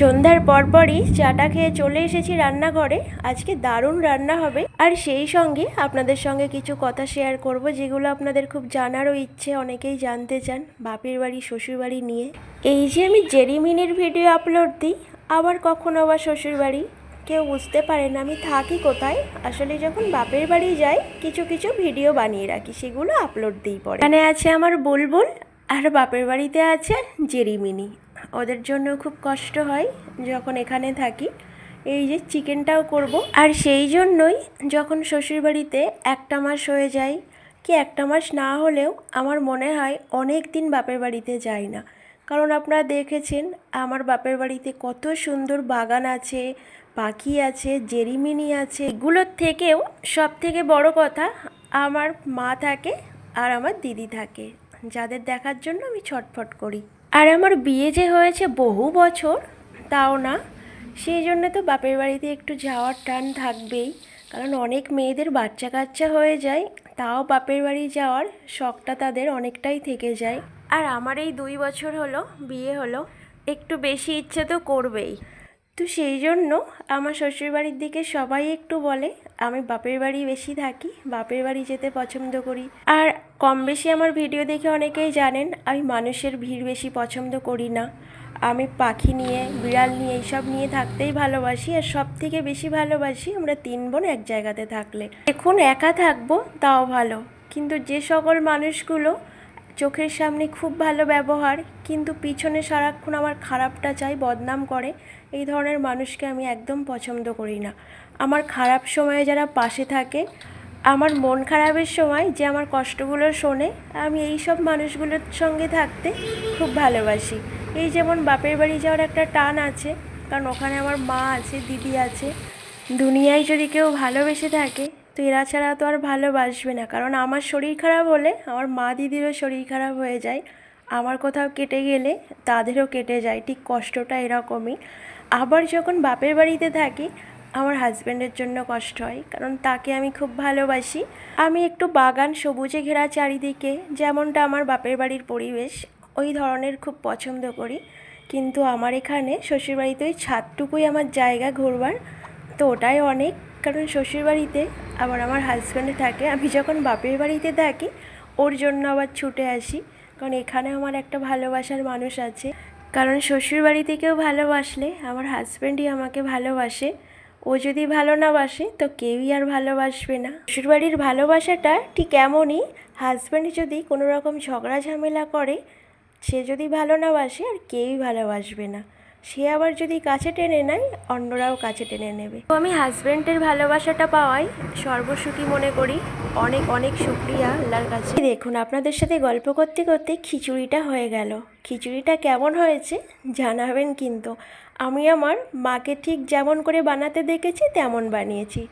সন্ধ্যার পরপরই চাটা খেয়ে চলে এসেছি রান্নাঘরে। আজকে দারুণ রান্না হবে। আর সেই সঙ্গে আপনাদের সঙ্গে কিছু কথা শেয়ার করব যেগুলো আপনাদের খুব জানারও ইচ্ছে, অনেকেই জানতে চান বাপের বাড়ি, শ্বশুর বাড়ি নিয়ে। এই যে আমি জেরিমিনের ভিডিও আপলোড দিই, আবার কখনো আবার শ্বশুর বাড়ি? কেউ বুঝতে পারে না আমি থাকি কোথায়। আসলে যখন বাপের বাড়ি যাই, কিছু কিছু ভিডিও বানিয়ে রাখি, সেগুলো আপলোড দিই পরে। এখানে আছে আমার বুলবুল, আর বাপের বাড়িতে আছে জেরিমিনি। ওদের জন্য খুব কষ্ট হয় যখন এখানে থাকি। এই যে চিকেনটাও করব। আর সেই জন্যই যখন শ্বশুরবাড়িতে একটা মাস হয়ে যায় কি একটা মাস না হলেও আমার মনে হয় অনেক দিন বাপের বাড়িতে যাই না। কারণ আপনারা দেখেছেন আমার বাপের বাড়িতে কত সুন্দর বাগান আছে, পাখি আছে, জেরিমিনি আছে। এগুলোর থেকেও সব থেকে বড় কথা আমার মা থাকে আর আমার দিদি থাকে। যাদের দেখার জন্য আমি ছটফট করি। আর আমার বিয়ে যে হয়েছে বহু বছর, তাও না। সেই জন্য তো বাপের বাড়িতে একটু যাওয়ার টান থাকবেই। কারণ অনেক মেয়েদের বাচ্চা কাচ্চা হয়ে যায়, তাও বাপের বাড়ি যাওয়ার শখটা তাদের অনেকটাই থেকে যায়। আর আমার এই দুই বছর হলো, বিয়ে হলো, একটু বেশি ইচ্ছে তো করবেই। তো সেই জন্য আমার শ্বশুরবাড়ির দিকে সবাই একটু বলে, আমি বাপের বাড়ি বেশি থাকি, বাপের বাড়ি যেতে পছন্দ করি। আর কম বেশি আমার ভিডিও দেখে অনেকেই জানেন, আমি মানুষের ভিড় বেশি পছন্দ করি না। আমি পাখি নিয়ে, বিড়াল নিয়ে, এইসব নিয়ে থাকতেই ভালোবাসি। আর সব থেকে বেশি ভালোবাসি আমরা তিন বোন এক জায়গাতে থাকলে। এখন একা থাকব, তাও ভালো। কিন্তু যে সকল মানুষগুলো চোখের সামনে খুব ভালো ব্যবহার, কিন্তু পিছনে সারাক্ষণ আমার খারাপটা চাই, বদনাম করে, এই ধরনের মানুষকে আমি একদম পছন্দ করি না। আমার খারাপ সময়ে যারা পাশে থাকে, আমার মন খারাপের সময় যে আমার কষ্টগুলো শোনে, আমি এই সব মানুষগুলোর সঙ্গে থাকতে খুব ভালোবাসি। এই যেমন বাপের বাড়ি যাওয়ার একটা টান আছে, কারণ ওখানে আমার মা আছে, দিদি আছে। দুনিয়ায় যদি কেউ ভালোবেসে থাকে তো এরা ছাড়া তো আর ভালোবাসবে না। কারণ আমার শরীর খারাপ হলে, আমার মা দিদিরও শরীর খারাপ হয়ে যায়। আমার কোথাও কেটে গেলে তাদেরও কেটে যায়, ঠিক কষ্টটা এরকমই। আবার যখন বাপের বাড়িতে থাকি, আমার হাজব্যান্ডের জন্য কষ্ট হয়, কারণ তাকে আমি খুব ভালোবাসি। আমি একটু বাগান সবুজে ঘেরা চারিদিকে, যেমনটা আমার বাপের বাড়ির পরিবেশ, ওই ধরনের খুব পছন্দ করি। কিন্তু আমার এখানে শ্বশুরবাড়িতে ওই ছাদটুকুই আমার জায়গা ঘুরবার, তো ওটাই অনেক কারণ শ্বশুরবাড়িতে আবার আমার হাজব্যান্ড থাকে, আমি যখন বাপের বাড়িতে থাকি, ওর জন্য আবার ছুটে আসি। কারণ এখানে আমার একটা ভালোবাসার মানুষ আছে। কারণ শ্বশুরবাড়িতে কেউ ভালোবাসলে আমার হাজব্যান্ডই আমাকে ভালোবাসে। ও যদি ভালো না বাসে, তো কেউই আর ভালোবাসবে না। শ্বশুরবাড়ির ভালোবাসাটা ঠিক এমনই হাজব্যান্ড যদি কোনো রকম ঝগড়া ঝামেলা করে, সে যদি ভালো না বাসে, আর কেউই ভালোবাসবে না। সে আবার যদি কাছে টেনে নেয় অন্যরাও কাছে টেনে নেবে। তো আমি হাজব্যান্ডের ভালোবাসাটা পাওয়াই সর্বসুখী মনে করি। অনেক অনেক শুক্রিয়া আল্লাহর কাছে। দেখুন আপনাদের সাথে গল্প করতে করতে খিচুড়িটা হয়ে গেল। খিচুড়িটা কেমন হয়েছে জানাবেন কিন্তু। আমি আমার মাকে ঠিক যেমন করে বানাতে দেখেছি তেমন বানিয়েছি।